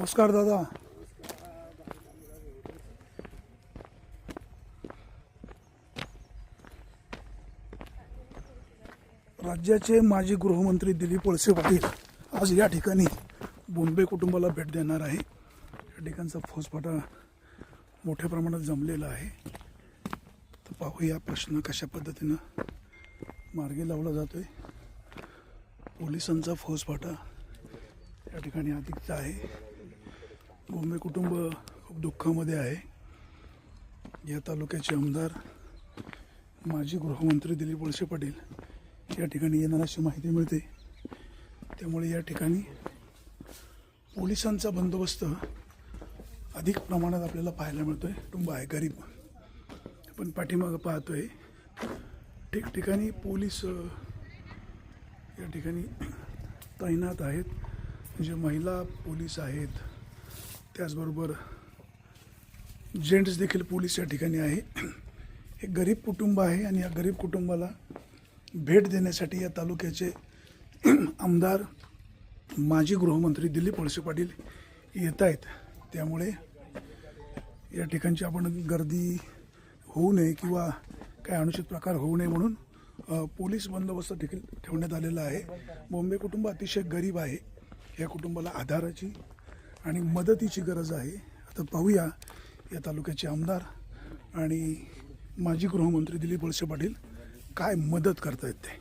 नमस्कार दादा. राज्याचे माजी गृहमंत्री दिलीप वळसे पाटील आज या ठिकाणी बोंबे कुटुंबाला भेट देणार आहे. या ठिकाणचा फौजफाटा मोठ्या प्रमाणात जमलेला आहे. तर पाहूया प्रश्न कशा पद्धतीनं मार्गी लावला जातोय. पोलिसांचा फौजफाटा या ठिकाणी अधिकचा आहे. बोंबे कुटुंब खूप दुःखामध्ये आहे. या तालुक्याचे आमदार माजी गृहमंत्री दिलीप वळसे पाटील या ठिकाणी येणार अशी माहिती मिळते. त्यामुळे या ठिकाणी पोलिसांचा बंदोबस्त अधिक प्रमाणात आपल्याला पाहायला मिळतो आहे कुटुंब आहे गरीब. आपण पाठीमागं पाहतोय. ठिकठिकाणी पोलीस या ठिकाणी तैनात आहेत. म्हणजे महिला पोलीस आहेत त्याचबरोबर जेंट्स देखील पोलीस या ठिकाणी आहे. एक गरीब कुटुंब आहे आणि या गरीब कुटुंबाला भेट देण्यासाठी या तालुक्याचे आमदार माजी गृहमंत्री दिलीप वळसे पाटील येत आहेत. त्यामुळे या ठिकाणची आपण गर्दी होऊ नये किंवा काय अनुचित प्रकार होऊ नये म्हणून पोलीस बंदोबस्त देखील ठेवण्यात आलेला आहे. बॉम्बे कुटुंब अतिशय गरीब आहे. या कुटुंबाला आधाराची आणि मदतीची गरज आहे. आता पाहूया या तालुक्याचे आमदार आणि माजी गृहमंत्री दिलीप वळसे पाटील काय मदत करतायत ते.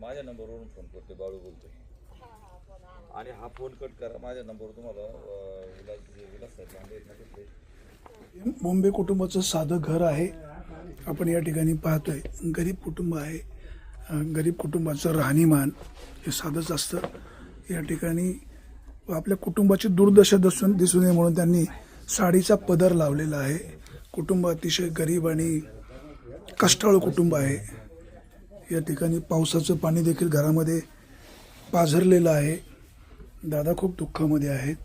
माझ्या नंबरवरून फोन करते बाळू बोलतोय. आणि हा फोन कट करा माझ्या नंबरवर तुम्हाला विलास विलास तिथले. बॉम्बे कुटुंबाचं साधं घर आहे. आपण या ठिकाणी पाहतोय गरीब कुटुंब आहे. गरीब कुटुंबाचं राहणीमान हे साधंच असतं. या ठिकाणी आपल्या कुटुंबाची दुर्दशा दिसून दिसू नये म्हणून त्यांनी साडीचा पदर लावलेला आहे. कुटुंब अतिशय गरीब आणि कष्टाळू कुटुंब आहे. या ठिकाणी पावसाचं पाणी देखील घरामध्ये पाझरलेलं आहे. दादा खूप दुःखामध्ये आहेत.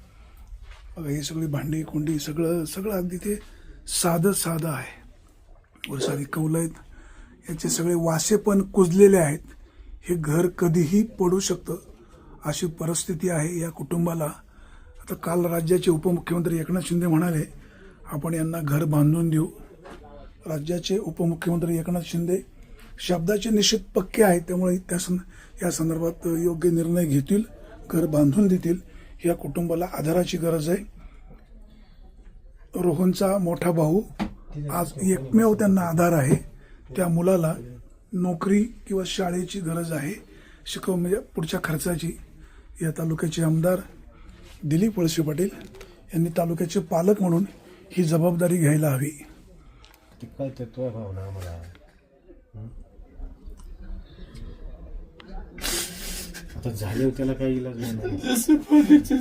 बघा ही सगळी भांडी कुंडी सगळं सगळं अगदी ते साधं साधं आहे. वर साधी कौलं आहेत. याचे सगळे वासे पण कुजलेले आहेत. हे घर कधीही पडू शकतं. अशी परिस्थिती आहे या कुटुंबाला. आता काल राज्याचे उपमुख्यमंत्री एकनाथ शिंदे म्हणाले आपण यांना घर बांधून देऊ. राज्याचे उपमुख्यमंत्री एकनाथ शिंदे शब्दाचे निश्चित पक्के आहेत त्यामुळे त्या सं या संदर्भात योग्य निर्णय घेतील घर बांधून देतील या कुटुंबाला आधाराची गरज आहे. रोहनचा मोठा भाऊ आज एकमेव त्यांना आधार आहे. त्या मुलाला नोकरी किंवा शाळेची गरज आहे शिकव म्हणजे पुढच्या खर्चाची. या तालुक्याचे आमदार दिलीप वळसे पाटील यांनी तालुक्याचे पालक म्हणून ही जबाबदारी घ्यायला हवी. हं? आता झाले त्याला काही इलाज नाही जसं पाण्याचं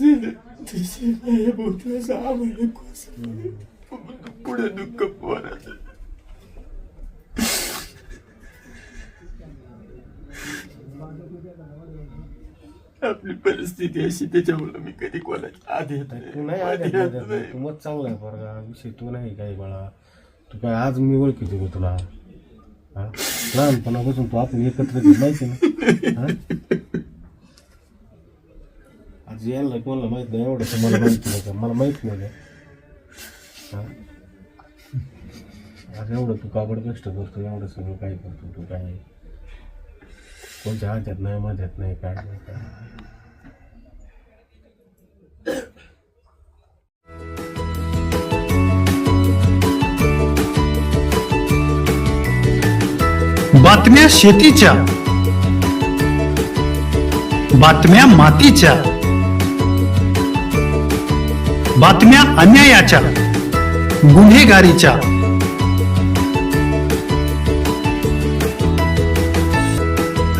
आपली परिस्थिती अशी त्याच्यामुळे मी कधी कोणाच्या आधी येत तू नाही आधी येत नाही. तू मत चांगला आहे पोरगा विषय तू नाही काही बाळा. तू काय आज मी ओळखीतो का तुला? हा? लहानपणापासून तू आपण एकत्र आहेत, माहिती ना? हा? आज यायला कोणाला माहीत नाही एवढं तर मला माहिती नाही का? मला माहीत नाही का? हा? आज एवढं तू काबड कष्ट करतो एवढं सगळं काय करतो तू काय? कोणत्या हात्यात नाही मध्यात नाही काय नाही. काय बातम्या शेतीच्या. बातम्या मातीच्या. बातम्या अन्यायाच्या. गुन्हेगारीच्या.